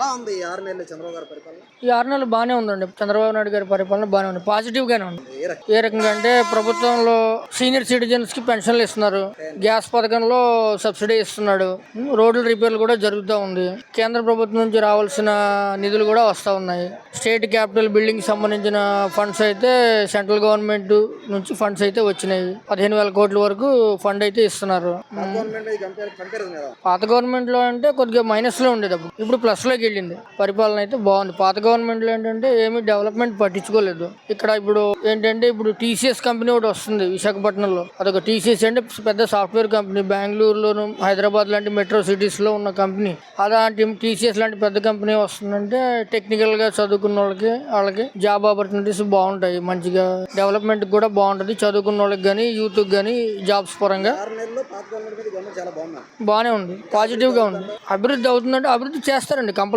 ఎలా ఉంది ఈ ఆరు నెలలు చంద్రబాబు గారి పరిపాలన? ఈ ఆరు నెలలు బాగానే ఉందండి. చంద్రబాబు నాయుడు గారి పరిపాలన బాగానే ఉంది. పాజిటివ్ గానే ఉంది. ఏ రకం ఏ రకంగా అంటే ప్రభుత్వంలో సీనియర్ సిటిజన్స్కి పెన్షన్లు ఇస్తున్నారు. గ్యాస్ పథకంలో సబ్సిడీ ఇస్తున్నాడు. రోడ్ల రిపేర్లు కూడా జరుగుతూ ఉంది. కేంద్ర ప్రభుత్వం నుంచి రావాల్సిన నిధులు కూడా వస్తూ ఉన్నాయి. స్టేట్ క్యాపిటల్ బిల్డింగ్ సంబంధించిన ఫండ్స్ అయితే సెంట్రల్ గవర్నమెంట్ నుంచి ఫండ్స్ అయితే వచ్చినాయి. పదిహేను వేల కోట్ల వరకు ఫండ్ అయితే ఇస్తున్నారు. పాత గవర్నమెంట్లో అంటే కొద్దిగా మైనస్లో ఉండేది ఇప్పుడు ప్లస్లోకి వెళ్ళింది. పరిపాలన అయితే బాగుంది. పాత గవర్నమెంట్లో ఏంటంటే ఏమీ డెవలప్మెంట్ పట్టించుకోలేదు. ఇక్కడ ఇప్పుడు ఏంటంటే ఇప్పుడు టీసీఎస్ కంపెనీ ఒకటి వస్తుంది విశాఖపట్నంలో. అదొక టీసీఎస్ అంటే పెద్ద సాఫ్ట్వేర్ కంపెనీ బెంగళూరులోను హైదరాబాద్ లాంటి మెట్రో సిటీస్లో ఉన్న కంపెనీ అలాంటి టీసీఎస్ లాంటి పెద్ద కంపెనీ వస్తుందంటే టెక్నికల్గా చదువుకున్న వాళ్ళకి వాళ్ళకి జాబ్ ఆపర్చునిటీస్ బాగుంటాయి. మంచిగా డెవలప్మెంట్ కూడా బాగుంటుంది. చదువుకున్న వాళ్ళకి కానీ యూత్ కానీ జాబ్స్ పరంగా బాగానే ఉంది. పాజిటివ్గా ఉంది. అభివృద్ధి అవుతుందంటే అభివృద్ధి చేస్తారండి. కంపల్సరీ